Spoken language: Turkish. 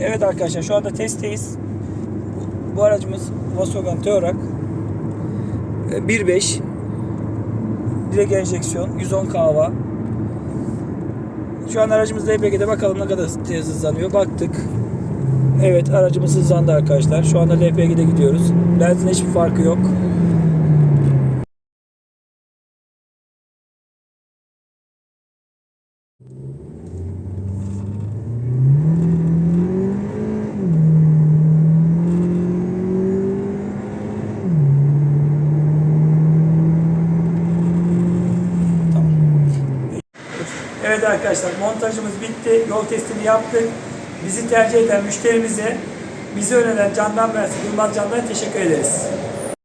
Evet arkadaşlar şu anda testteyiz. Bu, aracımız Volkswagen Touareg. E, 1.5 direkt enjeksiyon 110 kahva. Şu an aracımız LPG'de bakalım ne kadar hızlanıyor. Baktık. Evet aracımız hızlandı arkadaşlar. Şu anda LPG'de gidiyoruz. Benzin hiçbir farkı yok. Evet arkadaşlar montajımız bitti. Yol testini yaptık. Bizi tercih eden müşterimize bizi öneren Candan Mersi Yılmaz Candan teşekkür ederiz.